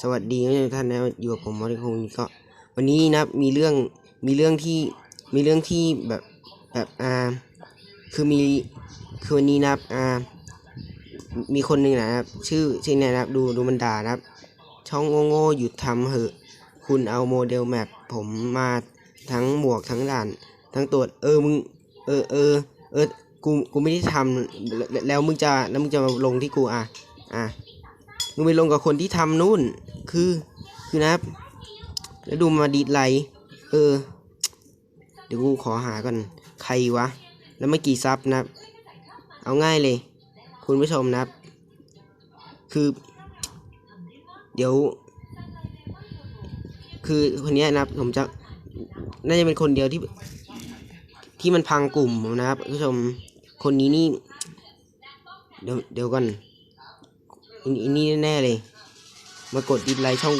สวัสดีทุกท่านนะอยู่กับผมมอริคงก็ วันนี้นะมีเรื่องมีเรื่องที่มีเรื่องที่แบบแบบอ่าคือมีคือวันนี้นะอ่ามีคนหนึ่งนะครับชื่อชื่อเนี่ยนะครับดูดูมันดานะครับ ช่องโง่ๆหยุดทำเหอะ คุณเอาโมเดลแมปผมมาทั้งหมวกทั้งด่าน ทั้งตัวเออมึงเออเออเออกูกูไม่ได้ทำแล้วแล้วมึงจะแล้วมึงจะมาลงที่กูอะอะ มึงไปลงกับคนที่ทำนู่น คือ คือนะครับ แล้วดูมาดีดไลเออ เดี๋ยวกูขอหาก่อน ใครวะ แล้วไม่กี่ซับนะครับ เอาง่ายเลย คุณผู้ชมนะครับ คือ เดี๋ยว คือคนนี้นะครับ ผมจะ น่าจะเป็นคนเดียวที่ ที่มันพังกลุ่มผมนะครับคุณผู้ชม คนนี้นี่ เดี๋ยวเดี๋ยวก่อน อันนี้แน่ๆเลย มากดดิสไลค์ช่อง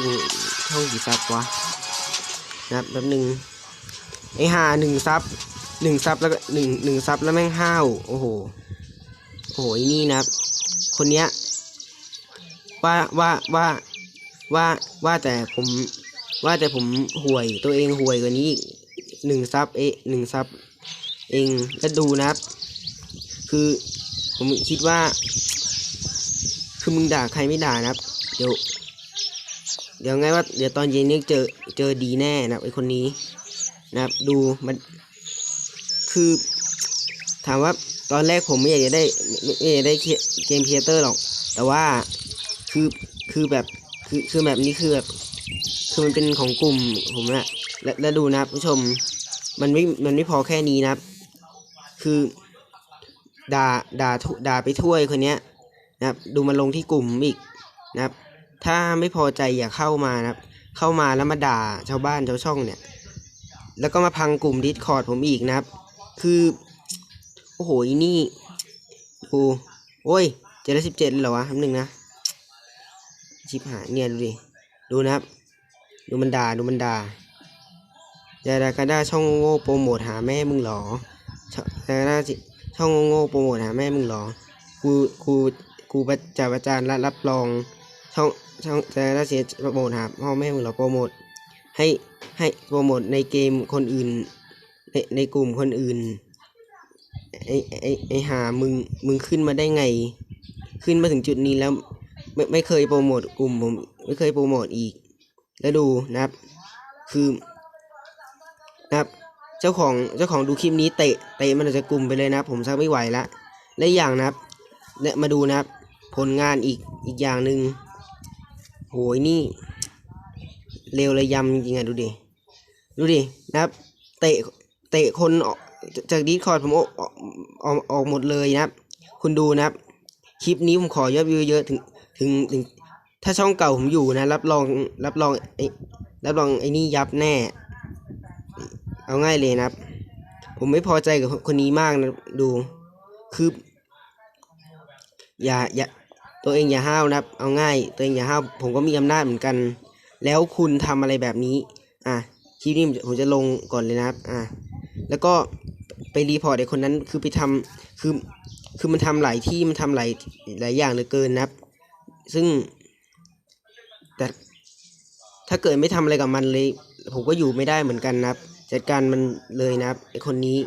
ช่องกี่ซับวะนะครับแป๊บหนึ่งไอห่าหนึ่งซับหนึ่งซับแล้วก็หนึ่งหนึ่งซับแล้วแม่งห้าวโอ้โหโอ้โหนี่นะครับ คนเนี้ยว่าว่าว่าว่าว่าแต่ผมว่าแต่ผมห่วยตัวเองห่วยกว่านี้อีกหนึ่งซับเอหนึ่งซับเองแล้วดูนะครับ คือผมคิดว่า คือมึงด่าใครไม่ด่านะครับ เดี๋ยว เดี๋ยวไงว่า เดี๋ยวตอนเย็นนี้เจอเจอดีแน่นะไอคนนี้นะครับ ดูมันคือ ถามว่าตอนแรกผมไม่อยากจะได้ไม่อยากได้เกมเพียเตอร์หรอก แต่ว่าคือคือแบบคือคือแบบนี้คือแบบคือมันเป็นของกลุ่มผมนะและและดูนะครับผู้ชม มันไม่มันไม่พอแค่นี้นะครับ คือด่าด่าด่าไปถ้วยคนเนี้ย นะครับ ดูมาลงที่กลุ่มอีกนะครับ ถ้าไม่พอใจอย่าเข้ามานะครับ เข้ามาแล้วมาด่าชาวบ้านชาวช่องเนี่ย แล้วก็มาพังกลุ่มดิสคอร์ดผมอีกนะครับ คือโอ้โหนี่ดูโอ้ยเจ็ดสิบเจ็ดเหรอวะคำหนึ่งนะชิบหายเนี่ยดูดิดูนะครับ ดูมันด่าดูมันด่าดาดากาด้าช่องโง่โปรโมทหาแม่มึงหรอชดาดาด้าช่องโง่โปรโมทหาแม่มึงหรอกูกู กูประจะประจานและรับรองช่องช่องแต่ละเสียโปรโมทหาพ่อแม่มึงเหรอโปรโมทให้ให้โปรโมทในเกมคนอื่น ในในกลุ่มคนอื่นไอไอไอหามึงมึงขึ้นมาได้ไง ขึ้นมาถึงจุดนี้แล้วไม่ไม่เคยโปรโมทกลุ่มผมไม่เคยโปรโมทอีก แล้วดูนะครับ คือนะครับเจ้าของเจ้าของดูคลิปนี้เตะเตะมันจากลุ่มไปเลยนะผมชักไม่ไหวละและอีกอย่างนะครับเนี่ยมาดูนะครับ ผลงานอีกอีกอย่างหนึ่งโหยนี่ เร็วระยำจริงๆอะดูดิ ดูดินะครับ เตะเตะคนออกจากดีคอร์ดผมออกออกออกออกหมดเลยนะครับ คุณดูนะครับ คลิปนี้ผมขอยอดวิวเยอะถึงถึงถึง ถ้าช่องเก่าผมอยู่นะ รับรองรับรองไอ้รับรองไอ้นี่ยับแน่ เอาง่ายเลยนะครับ ผมไม่พอใจกับคนนี้มากนะดูคือ อย่าอย่า ตัวเองอย่าห้าวนะครับ เอาง่าย ตัวเองอย่าห้าว ผมก็มีอำนาจเหมือนกัน แล้วคุณทำอะไรแบบนี้ อะคลิปนี้ผมจะลงก่อนเลยนะครับ อะแล้วก็ไปรีพอร์ตไอ้คนนั้นคือไปทำคือคือมันทำหลายที่มันทำหลายหลายอย่างเหลือเกินนะครับ ซึ่ง แต่ถ้าเกิดไม่ทำอะไรกับมันเลย ผมก็อยู่ไม่ได้เหมือนกันนะครับ จัดการมันเลยนะครับไอคนนี้